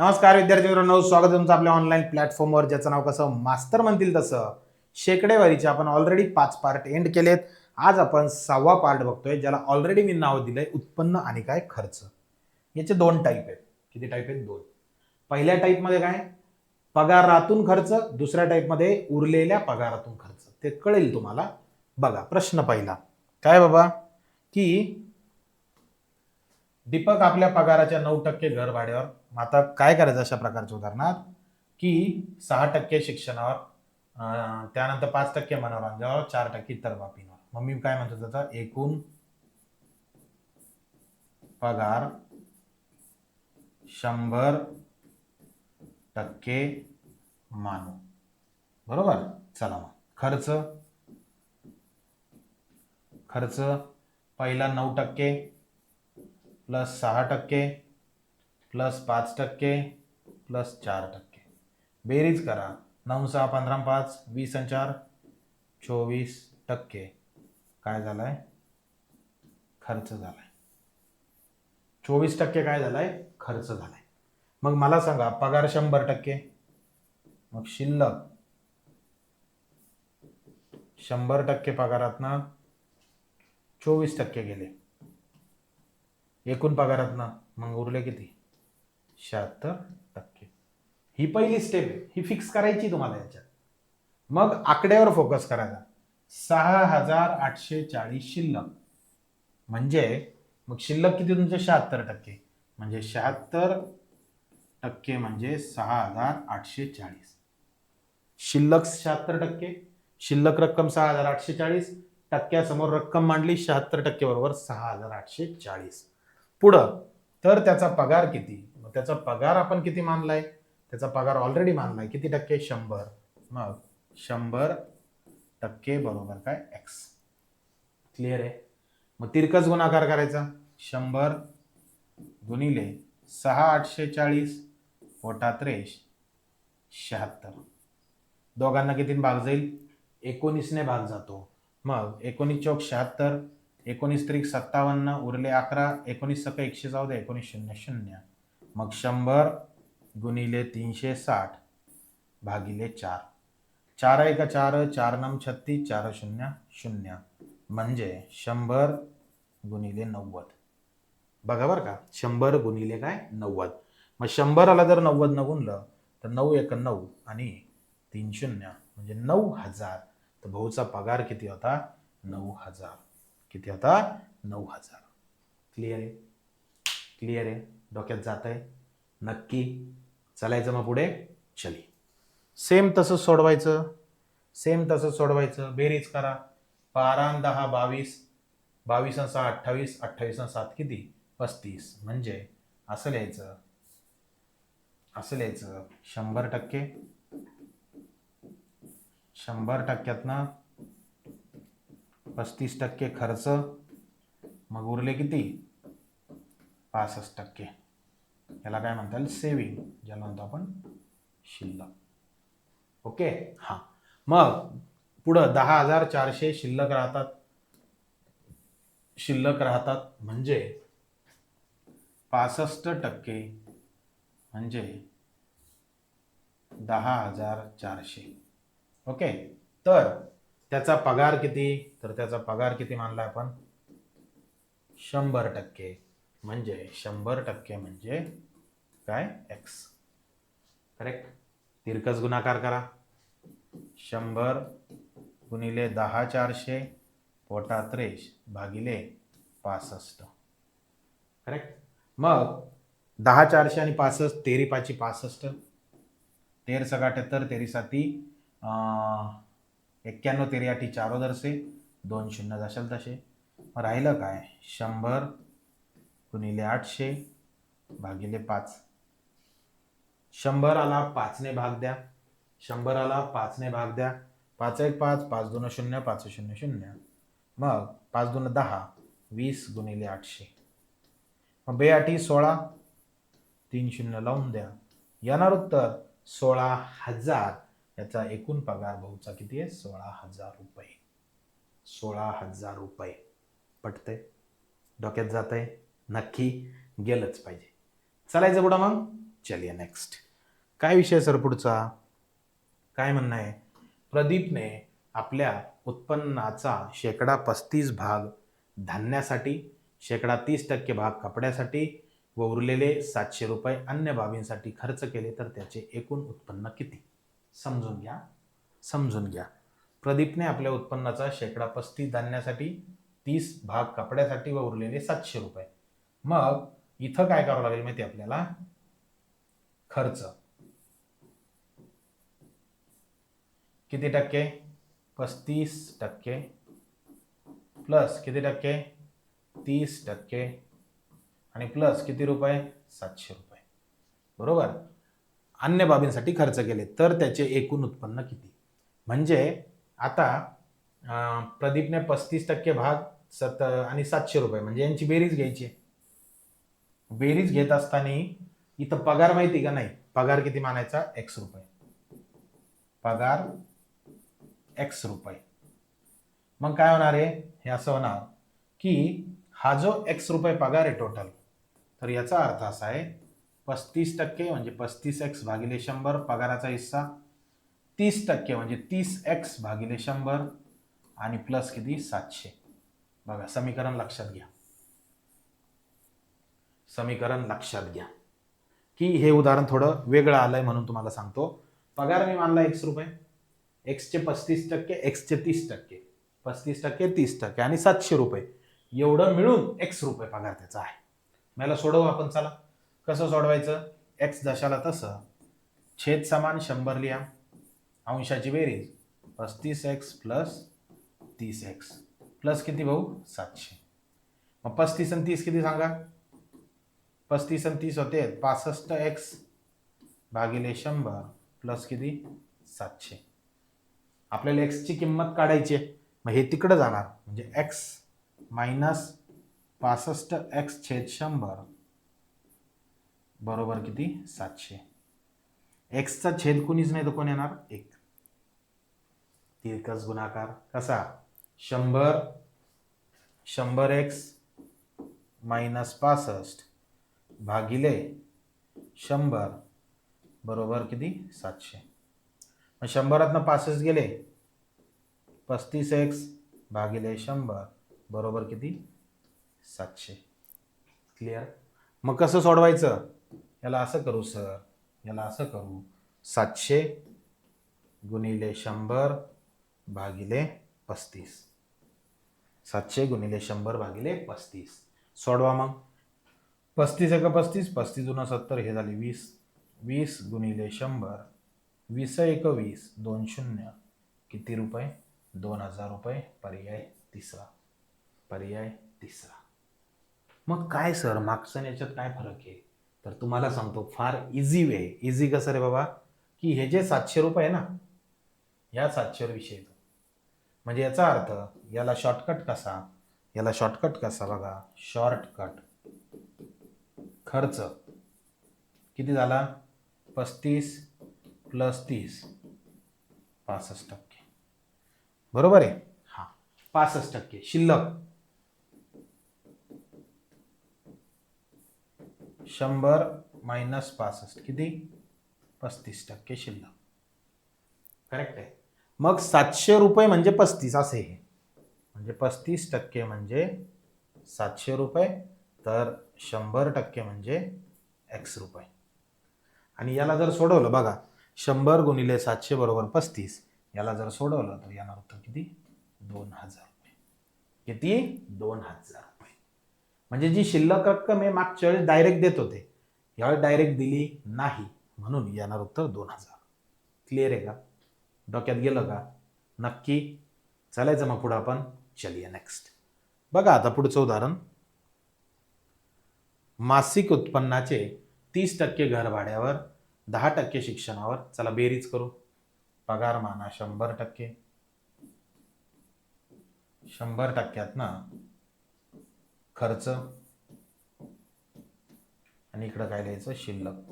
नमस्कार विद्यार्थी मित्रांनो. स्वागत तुमचं आपल्या ऑनलाईन प्लॅटफॉर्मवर ज्याचं नाव कसं मास्तर म्हणतील तसं. शेकडेवारीचे आपण ऑलरेडी पाच पार्ट एंड केलेत. आज आपण सहावा पार्ट बघतोय ज्याला ऑलरेडी मी नाव दिलंय उत्पन्न आणि काय खर्च. याचे दोन टाईप आहेत. किती टाईप आहेत? दोन. पहिल्या टाईपमध्ये काय? पगारातून खर्च. दुसऱ्या टाईपमध्ये उरलेल्या पगारातून खर्च. ते कळेल तुम्हाला. बघा प्रश्न पहिला. काय बाबा? की दीपक आपल्या पगाराच्या नऊ टक्के घर भाड्यावर मग आता काय करायचं अशा प्रकारच्या उदाहरणात? की सहा टक्के शिक्षणावर त्यानंतर पाच टक्के मनोरंजनावर चार टक्के इतर बाबींवर. मग मी काय म्हणतो त्याचा? एकूण पगार शंभर टक्के मानू. बरोबर? चला मग. खर्च? खर्च पहिला नऊ टक्के प्लस सहा टक्के प्लस पाच टक्के प्लस चार टक्के. बेरीज करा. नऊ सहा पंधरा पाच वीस आणि चार चोवीस टक्के. काय झालाय? खर्च झालाय. चोवीस टक्के काय झालाय? खर्च झालाय. मग मला सांगा पगार शंभर टक्के मग शिल्लक. शंभर टक्के पगारातनं चोवीस टक्के गेले. एकूण पगारातनं मग उरले किती? शहात्तर टक्के. ही पहिली स्टेप आहे. ही फिक्स करायची तुम्हाला याच्यात. मग आकड्यावर फोकस करायचा सहा हजार आठशे चाळीस शिल्लक. म्हणजे मग शिल्लक किती तुमचे? शहात्तर टक्के. म्हणजे शहात्तर टक्के म्हणजे सहा हजार आठशे चाळीस. शिल्लक शहात्तर टक्के. शिल्लक रक्कम सहा हजार आठशे चाळीस. टक्क्यासमोर रक्कम मांडली शहात्तर टक्के बरोबर सहा हजार आठशे चाळीस. पुढं तर त्याचा पगार किती? मग त्याचा पगार आपण किती मानलाय? त्याचा पगार ऑलरेडी मानलाय. किती टक्के? शंभर. मग शंभर टक्के बरोबर काय? एक्स क्लिअर आहे? मग तिरकस गुणाकार करायचा. शंभर गुणिले सहा आठशे चाळीस पोटात रेश शहात्तर. दोघांना किती भाग जाईल? एकोणीसने भाग जातो. मग एकोणीस चौक शहात्तर एकोणीस त्रिक सत्तावन्न उरले अकरा एकोणीस सक एकशे चौदा एकोणीस शून्य शून्य. मग शंभर गुणिले तीनशे साठ भागिले चार. चार एका चार? चार नम छत्तीस चार शून्य शून्य. म्हणजे शंभर गुणिले नव्वद. बघा बरं का शंभर गुणिले काय? नव्वद. मग शंभराला जर नव्वद न गुणलं तर नऊ एक नऊ आणि तीन शून्य म्हणजे नऊ हजार. तर भाऊचा पगार किती होता? नऊ हजार. किती होता? नऊ हजार. क्लिअर आहे? क्लिअर आहे? डोक्यात जात आहे नक्की चालायचं मग पुढे. चली. सेम तसं सोडवायचं. सेम तसं सोडवायचं. बेरीज करा. बारा दहा बावीस. बावीस आणि सहा अठ्ठावीस. अठ्ठावीस आणि सात किती? पस्तीस. म्हणजे असं लिहायचं. असं लिहायचं. शंभर टक्के. शंभर टक्क्यातनं पस्तीस टक्के खर्च. मग उरले किती? पासष्ट टक्के. याला काय म्हणता येईल सेविंग ज्याला म्हणतो आपण शिल्लक. ओके हां. मग पुढं दहा हजार चारशे शिल्लक राहतात. शिल्लक राहतात म्हणजे पासष्ट टक्के म्हणजे दहा हजार चारशे ओके तर त्याचा पगार किती? तर त्याचा पगार किती मानला आपण? शंभर टक्के. म्हणजे शंभर टक्के म्हणजे काय? एक्स करेक्ट तिरकस गुणाकार करा. शंभर गुणिले दहा चारशे पोटात रेश भागिले पासष्ट. करेक्ट मग दहा चारशे आणि पासष्ट तेरी पाची पासष्ट. तेर सग अठ्याहत्तर तेरी साती एक्क्याण्णव तेरी आठी चारो दरसे दोन शून्य जाशाल तसे मग राहिलं काय? शंभर गुणिले आठशे भागिले पाच. शंभराला पाचने भाग द्या. शंभराला पाचने भाग द्या. पाच एक पाच पाच दोन शून्य पाच शून्य शून्य. मग पाच दोन दहा वीस गुणिले आठशे. मग बेआठी सोळा तीन शून्य लावून द्या. येणार उत्तर सोळा हजार. याचा एकूण पगार भाऊचा किती आहे? सोळा हजार रुपये. सोळा हजार रुपये. पटते डोक्यात जात आहे नक्की गेलंच पाहिजे. चालायचं पुढं मग? चलिए नेक्स्ट काय विषय सर पुढचा? काय म्हणणं आहे? प्रदीपने आपल्या उत्पन्नाचा शेकडा पस्तीस भाग धान्यासाठी शेकडा तीस टक्के भाग कपड्यासाठी व उरलेले सातशे रुपये अन्य बाबींसाठी खर्च केले तर त्याचे एकूण उत्पन्न किती? समजून घ्या. समजून घ्या. प्रदीपने आपल्या उत्पन्नाचा शेकडा पस्तीस धान्यासाठी तीस भाग कपड्यासाठी व उरलेले सातशे रुपये. मग इथं काय करावं लागेल माहिती आपल्याला? खर्च. किती टक्के? पस्तीस टक्के. प्लस किती टक्के? तीस टक्के. आणि प्लस किती रुपये? सातशे रुपये. बरोबर? अन्य बाबींसाठी खर्च केले. तर त्याचे एकूण उत्पन्न किती? म्हणजे आता प्रदीपने पस्तीस टक्के भाग सत आणि सातशे रुपये. म्हणजे यांची बेरीज घ्यायची आहे. बेरीज घेत असताना इथं पगार माहिती का नाही? पगार किती मानायचा? एक्स रुपये. पगार एक्स रुपये. मग काय होणार आहे? हे असं होणार की हा जो एक्स रुपये पगार आहे टोटल तर याचा अर्थ असा आहे पस्तीस टक्के म्हणजे पस्तीस एक्स भागिले शंभर पगाराचा हिस्सा तीस टक्के म्हणजे तीस एक्स भागिले शंभर आणि प्लस किती? सातशे. बघा समीकरण लक्षात घ्या. समीकरण लक्षात घ्या. की हे उदाहरण थोडं वेगळं आलं आहे म्हणून तुम्हाला सांगतो. पगार मी मानला एक्स रुपये. एक्सचे पस्तीस टक्के एक्सचे तीस टक्के. पस्तीस टक्के तीस टक्के आणि सातशे रुपये. एवढं मिळून एक्स रुपये पगार त्याचा आहे. मला सोडवू आपण चला. कसं सोडवायचं? एक्स दशाला तसं. छेद समान शंभर लिहा. अंशाची बेरीज. पस्तीस एक्स प्लस तीस एक्स प्लस किती भाऊ? सातशे. मग पस्तीस आणि तीस किती सांगा? पस्तीस आणि तीस होते. पासष्ट एक्स भागिले शंभर प्लस किती? सातशे. आपल्याला एक्सची किंमत काढायची आहे. मग हे तिकडं जाणार. म्हणजे एक्स मायनस पासष्ट एक्स छेद शंभर बरोबर किती? सातशे. एक्सचा छेद कुणीच नाही तर कोण येणार? एक. तिरकस गुणाकार कसा? शंभर शंभर एक्स मायनस पासष्ट भागिले शंभर बरोबर किती? सातशे. मग शंभरातनं पासष्ट गेले. पस्तीस एक्स भागिले शंभर बरोबर किती? सातशे. क्लिअर मग कसं सोडवायचं? याला असं करू सर याला असं करू. सातशे गुणिले शंभर भागिले पस्तीस. सातशे गुणिले शंभर भागिले पस्तीस. सोडवा मग. पस्तीस एक पस्तीस पस्तीस जुना सत्तर हे झाले वीस. वीस गुणिले शंभर वीस एक वीस दोन शून्य. किती रुपये? दोन हजार रुपये. पर्याय तिसरा. पर्याय तिसरा. मग काय सर? मागचं याच्यात काय फरक आहे? तर तुम्हाला सांगतो फार इझी वे इझी कसं रे बाबा? की हे जे सातशे रुपये ना या सातशेवर विषय म्हणजे याचा अर्थ याला शॉर्टकट कसा? याला शॉर्टकट कसा बघा? शॉर्टकट खर्च. किती झाला? पस्तीस प्लस तीस. पासष्ट टक्के. बरोबर आहे? हां. पासष्ट टक्के. शिल्लक. शंभर मायनस पासष्ट. किती? पस्तीस टक्के शिल्लक. करेक्ट आहे. मग सातशे रुपये म्हणजे पस्तीस असे हे. म्हणजे पस्तीस टक्के म्हणजे सातशे रुपये तर शंभर टक्के म्हणजे एक्स रुपये. आणि याला जर सोडवलं बघा शंभर गुणिले सातशे बरोबर पस्तीस याला जर सोडवलं तर येणार उत्तर किती? दोन हजार रुपये. किती? दोन हजार रुपये. म्हणजे जी शिल्लक रक्कम आहे मागच्या वेळेस डायरेक्ट देत होते यावेळी डायरेक्ट दिली नाही म्हणून येणार उत्तर दोन हजार. क्लिअर आहे का? डोक्यात गेलं का? नक्की. चालायचं मग पुढं आपण. चलिया नेक्स्ट बघा आता पुढचं उदाहरण. मासिक उत्पन्नाचे तीस टक्के घर भाड्यावर दहा टक्के शिक्षणावर. चला बेरीज करू. पगार माना शंभर टक्के. शंभर टक्क्यात ना खर्च. आणि इकडं काय लिहायचं? शिल्लक.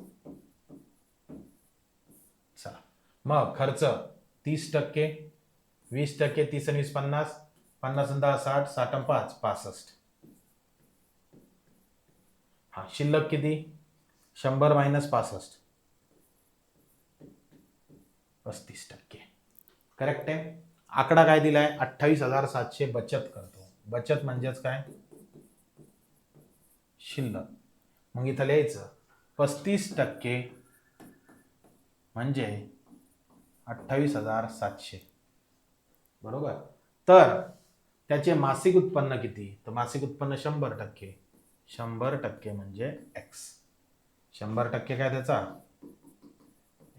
चला. मग खर्च तीस टक्के वीस टक्के तीस आणि वीस पन्नास पन्नास दहा साठ साठ पाच पासष्ट. हा शिल्लक किती? शंभर मायनस पासष्ट. पस्तीस टक्के. करेक्ट आहे? आकडा काय दिलाय? अठ्ठावीस हजार सातशे बचत करतो. बचत म्हणजेच काय? शिल्लक. मग इथं लिहायचं पस्तीस टक्के म्हणजे अठ्ठावीस हजार सातशे. बरोबर? तर त्याचे मासिक उत्पन्न किती? तर मासिक उत्पन्न शंभर टक्के. शंभर टक्के म्हणजे एक्स शंभर टक्के काय त्याचा?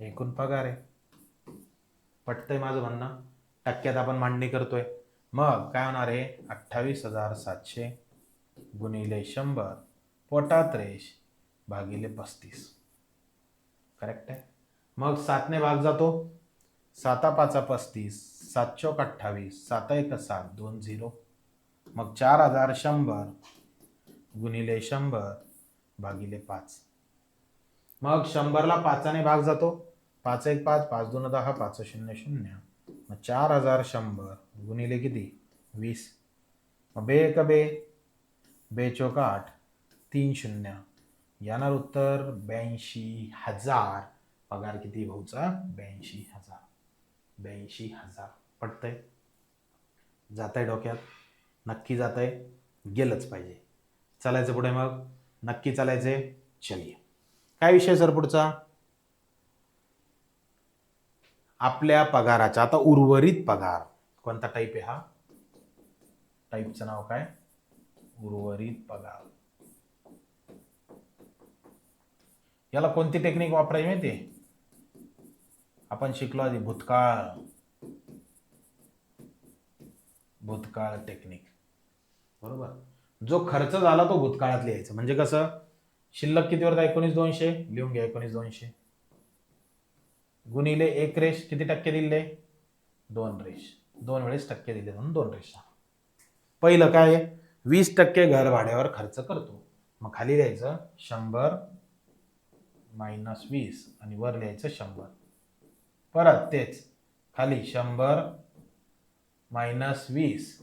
एकूण पगार आहे. पटतंय माझं म्हणणं? टक्क्यात आपण मांडणी करतोय. मग काय होणार आहे? अठ्ठावीस हजार सातशे गुणिले शंभर पोटात रेश भागिले पस्तीस. करेक्ट आहे? मग सातने भाग जातो. साता पाचा पस्तीस सात चौक अठ्ठावीस सात एक सात दोन झिरो. मग चार हजार शंभर गुणिले शंभर भागिले पाच. मग शंभरला पाचाने भाग जातो. पाच एक पाच पाच दोन दहा पाच शून्य शून्य. मग चार हजार शंभर गुणिले किती? वीस. मग बे एक बे बे चौक आठ तीन शून्य. येणार उत्तर ब्याऐंशी हजार. पगार किती भाऊचा? ब्याऐंशी हजार. ब्याऐंशी हजार. पटतंय? जात आहे डोक्यात? नक्की जात आहे गेलंच पाहिजे. चालायचं पुढे मग. नक्की चालायचे. चलिये काय विषय सर पुढचा? आपल्या पगाराचा आता उर्वरित पगार. कोणता टाईप आहे हा? टाईपचं नाव काय? उर्वरित पगार. याला कोणती टेक्निक वापरायची माहिती आपण शिकलो आधी भूतकाळ. भूतकाळ टेक्निक बरोबर? जो खर्च झाला तो भूतकाळात लिहायचा. म्हणजे कसं? शिल्लक किती होता एकोणीस दोनशे. लिहून घ्या एकोणीस दोनशे. गुणिले एक रेश किती टक्के दिले? दोन रेश दोन वेळेस टक्के दिले म्हणून दोन रेष. पहिलं काय? वीस टक्के घर भाड्यावर खर्च करतो. मग खाली लिहायचं शंभर मायनस वीस आणि वर लिहायचं शंभर. परत तेच खाली शंभर मायनस वीस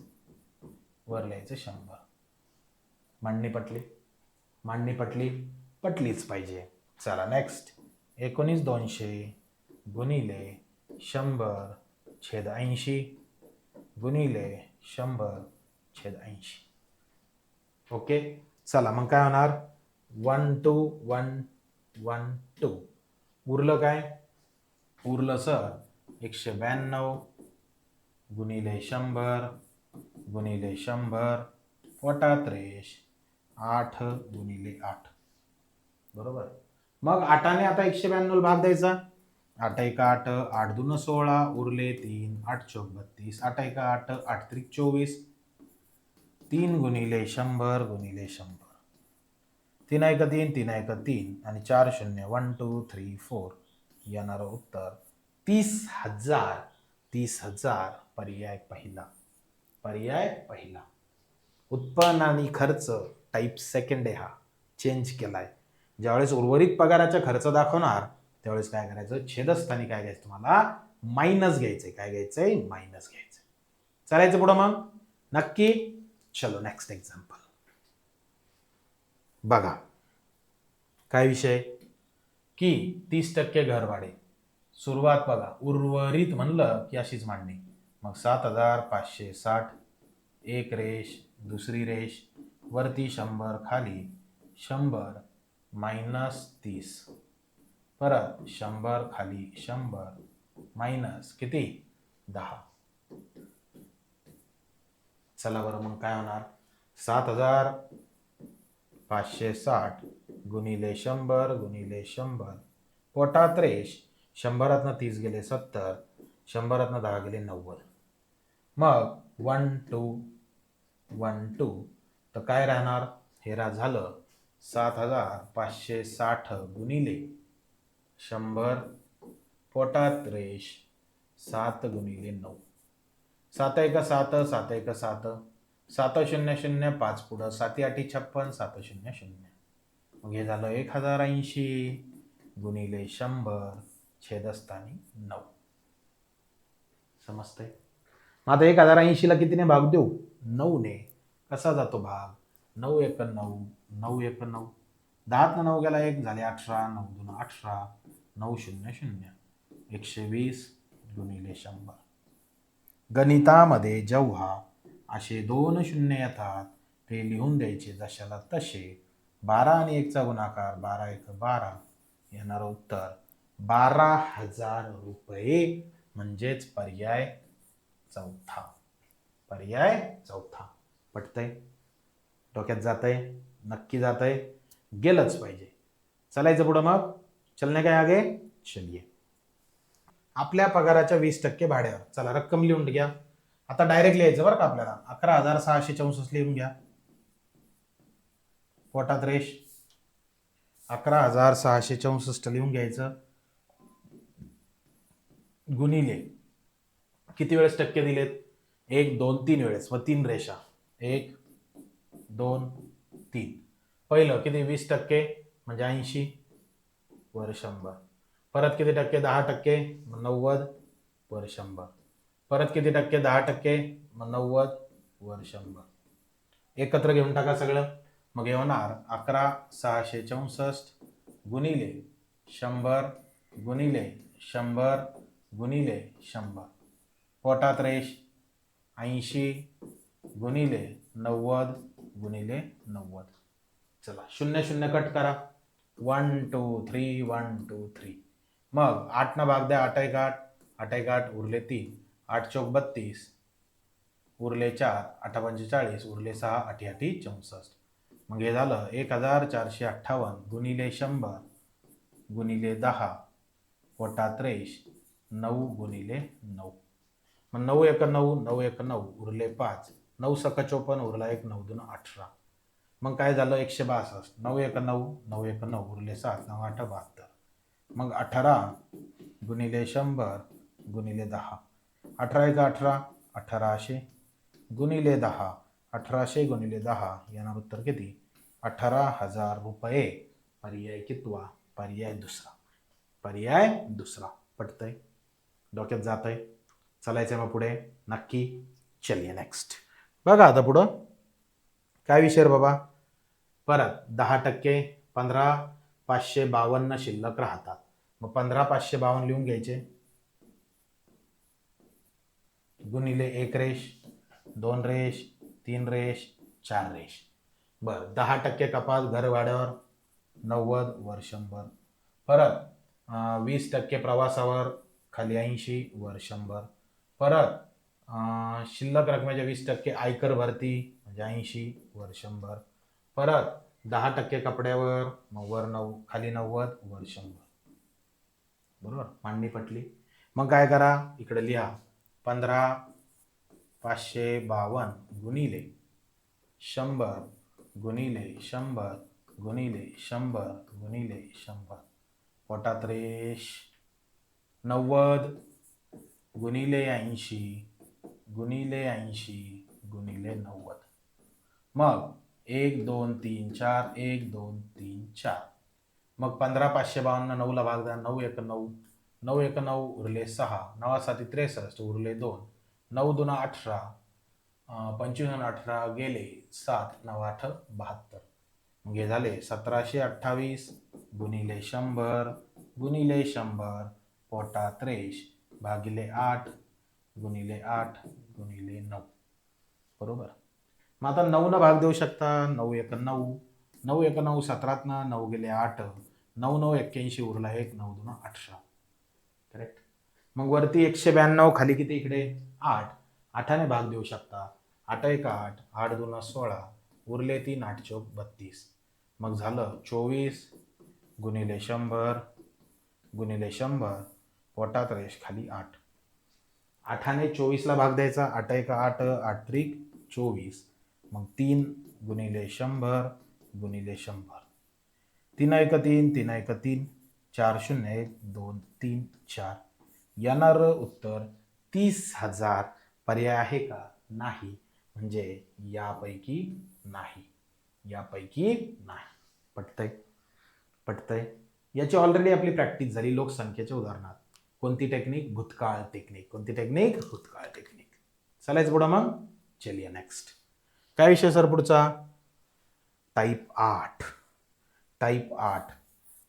वर लिहायचं शंभर. मांडणी पटली. मांडणी पटली पटलीच पाहिजे. चला नेक्स्ट एकोणीस दोनशे गुणिले शंभर छेद ऐंशी गुणिले शंभर छेद ऐंशी. ओके? चला मग काय होणार? One two one one two. उरलं काय? उरलं सर. एकशे ब्याण्णव गुणिले शंभर गुणिले शंभर. पोटात रेश आठ गुणिले आठ. बरोबर? मग आठाने आता एकशे ब्याण्णव भाग द्यायचा. आठ एक आठ आठ दोन सोळा उरले तीन आठ चौक बत्तीस आठ एक आठ आठ त्रिक चोवीस. तीन गुणिले शंभर गुणिले शंभर. तीन एक तीन तीन एक तीन आणि चार शून्य वन टू थ्री फोर येणारं उत्तर तीस हजार तीस हजार पर्याय पहिला. पर्याय पहिला. उत्पन्न आणि खर्च टाईप सेकंड आहे हा. चेंज केलाय. ज्यावेळेस उर्वरित पगाराचा खर्च दाखवणार त्यावेळेस काय करायचं? छेदस्थानी काय घ्यायचं तुम्हाला? मायनस घ्यायचंय. काय घ्यायचंय? मायनस घ्यायचं चालायचं पुढं मग? नक्की? चलो नेक्स्ट एक्झाम्पल बघा. काय विषय? की तीस टक्के घर भाडे सुरुवात बघा. उर्वरित म्हणलं की अशीच मांडणी. मग सात हजार पाचशे साठ. एक रेश. दुसरी रेष वरती शंभर खाली शंभर मायनस तीस. परत शंभर खाली शंभर मायनस किती? दहा. चला बरं मग काय होणार? सात हजार पाचशे साठ गुणिले शंभर गुणिले शंभर. पोटात रेश शंभरातनं तीस गेले सत्तर शंभरातनं दहा गेले नव्वद. मग वन टू वन टू. तर काय राहणार? हेरा झालं. सात हजार पाचशे साठ गुणिले शंभर पोटात रेश सात गुणिले नऊ. सात एक सात सात एक सात. सात शून्य शून्य पाच पुढं साती आठी छप्पन सात शून्य शून्य. मग हे झालं एक हजार ऐंशी गुणिले शंभर छेदस्थानी नऊ. समजतंय? मग आता एक हजार ऐंशीला कितीने भाग देऊ? नऊने. कसा जातो भाग? नऊ एक नऊ. नऊ एक नऊ. दहात नऊ गेला एक झाले अठरा. नऊ दोन अठरा. नऊ शून्य शून्य. एकशे वीस गुणिले शंभर. गणितामध्ये जेव्हा असे दोन शून्य येतात ते लिहून द्यायचे जशाला तसे. बारा आणि एकचा गुणाकार बारा एक बारा. येणारं उत्तर बारा हजार रुपये म्हणजेच पर्याय चौथा. पर्याय चौथा. पटतंय? डोक्यात जातंय? नक्की जातंय? गेलंच पाहिजे. चालायचं पुढं मग? चलने काय आगे? चलिये. आपल्या पगाराच्या वीस टक्के भाड्यावर. चला रक्कम लिहून घ्या. आता डायरेक्ट लिहायचं बरं का आपल्याला? अकरा हजार सहाशे चौसष्ट लिहून घ्या. पोटात रेश अकरा हजार सहाशे चौसष्ट लिहून घ्यायचं. गुणिले किती वेळेस टक्के दिलेत? एक दोन तीन वेळेस. व तीन रेषा. एक दोन तीन. पहिलं किती? वीस टक्के म्हणजे ऐंशी. वर शंभर. परत किती टक्के? दहा टक्के मग नव्वद. वर शंभर. परत किती टक्के? दहा टक्के मग नव्वद. वर शंभर. एकत्र घेऊन टाका सगळं. मग येणार अकरा सहाशे चौसष्ट गुणिले शंभर गुणिले शंभर गुणिले शंभर. पोटात रेश ऐंशी गुणिले नव्वद गुणिले नव्वद. चला शून्य शून्य कट करा. One two three one two three मग आठनं भाग द्या आठ एक आठ. आठ एक आठ उरले तीन. आठ चौक बत्तीस उरले चार. आठ पंचेचाळीस उरले सहा. आठी आठी चौसष्ट. मग हे झालं एक हजार चारशे अठ्ठावन्न गुणिले शंभर गुणिले दहा. पोटात रेश नऊ गुणिले नऊ. मग नऊ एक नऊ नऊ एक नऊ उरले पाच. नऊ सक चोपन्न उरला एक नऊ दोन अठरा. मग काय झालं? एकशे बासष्ट. नऊ एक नऊ नऊ एक नऊ उरले सात नऊ आठ बहात्तर. मग अठरा गुणिले शंभर गुणिले दहा. अठरा एक अठरा अठराशे गुणिले दहा अठराशे गुणिले दहा येणार उत्तर किती? अठरा हजार रुपये. पर्याय कितवा? पर्याय दुसरा. पर्याय दुसरा. पटतंय? डोक्यात जात आहे चालायचं मग पुढे. नक्की चलिये नेक्स्ट बघा आता पुढं. काय विषय बाबा? परत दहा टक्के पंधरा पाचशे बावन्न शिल्लक राहतात. मग पंधरा पाचशे बावन्न लिहून घ्यायचे. गुणिले एक रेश दोन रेश तीन रेश चार रेश बरं दहा टक्के कपात घर भाड्यावर नव्वद वर शंभर. परत वीस टक्के प्रवासावर खाली ऐंशी वर शंभर. परत शिल्लक रकमेच्या वीस टक्के आयकर भरती म्हणजे ऐंशी वर शंभर. परत दहा टक्के कपड्यावर मग वर नऊ खाली नव्वद वर शंभर. बरोबर? मांडणी पटली. मग काय करा? इकडे लिहा. पंधरा पाचशे बावन्न गुणिले शंभर गुणिले शंभर गुणिले शंभर गुणिले शंभर. पोटात रेश. नव्वद गुणिले ऐंशी गुणिले ऐंशी गुणिले नव्वद मग एक दोन तीन चार एक दोन तीन चार मग पंधरा पाचशे बावन्न नऊला भाग द्या नऊ एक नऊ नऊ एक नऊ उरले सहा नवा साती त्रेसष्ट उरले दोन नऊ दोन अठरा पंचवीस अठरा गेले सात नऊ आठ बहात्तर मग हे झाले सतराशे अठ्ठावीस गुणिले शंभर गुणिले शंभर पोटा त्रेश भागिले आठ गुणिले आठ गुणिले नऊ. बरोबर? मग आता नऊनं भाग देऊ शकता. नऊ एक नऊ. नऊ एक नऊ सतरातनं नऊ गेले आठ. नऊ नऊ एक्क्याऐंशी उरला एक नऊ दोन अठरा. करेक्ट मग वरती एकशे ब्याण्णव खाली किती इकडे? आठ. आठाने भाग देऊ शकता. आठ एक आठ आठ दोन सोळा. उरले तीन आठ चौक बत्तीस. मग झालं चोवीस. गुणिले शंभर. गुणिले शंभर. पोटात रेश खाली आठ. आठाने चोवीसला भाग द्यायचा आठ एक आठ आठ त्रिक चोवीस. मग तीन गुणिले शंभर गुणिले शंभर. तीन एक तीन तीन एक तीन चार शून्य एक दोन तीन चार. येणारं उत्तर तीस हजार पर्याय आहे का? नाही. म्हणजे यापैकी नाही. यापैकी नाही. पटतंय? पटतंय? याची ऑलरेडी आपली प्रॅक्टिस झाली लोकसंख्येच्या उदाहरणात. कोणती टेक्निक भूतकाळ टेक्निक कोणती टेक्निक भूतकाळ टेक्निक चालायचं पुढं मग? चलिया नेक्स्ट काय विषय सर पुढचा? टाईप आठ. टाईप आठ.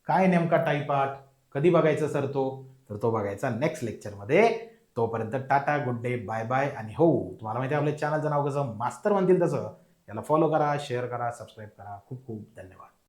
काय नेमका टाईप आठ? कधी बघायचा सर तो? तर तो बघायचा नेक्स्ट लेक्चरमध्ये तोपर्यंत tata good day bye bye आणि हो तुम्हाला माहिती आहे आपल्या चॅनलचं नाव कसं? मास्तर म्हणतील तसं. याला फॉलो करा शेअर करा सबस्क्राईब करा. खूप खूप धन्यवाद.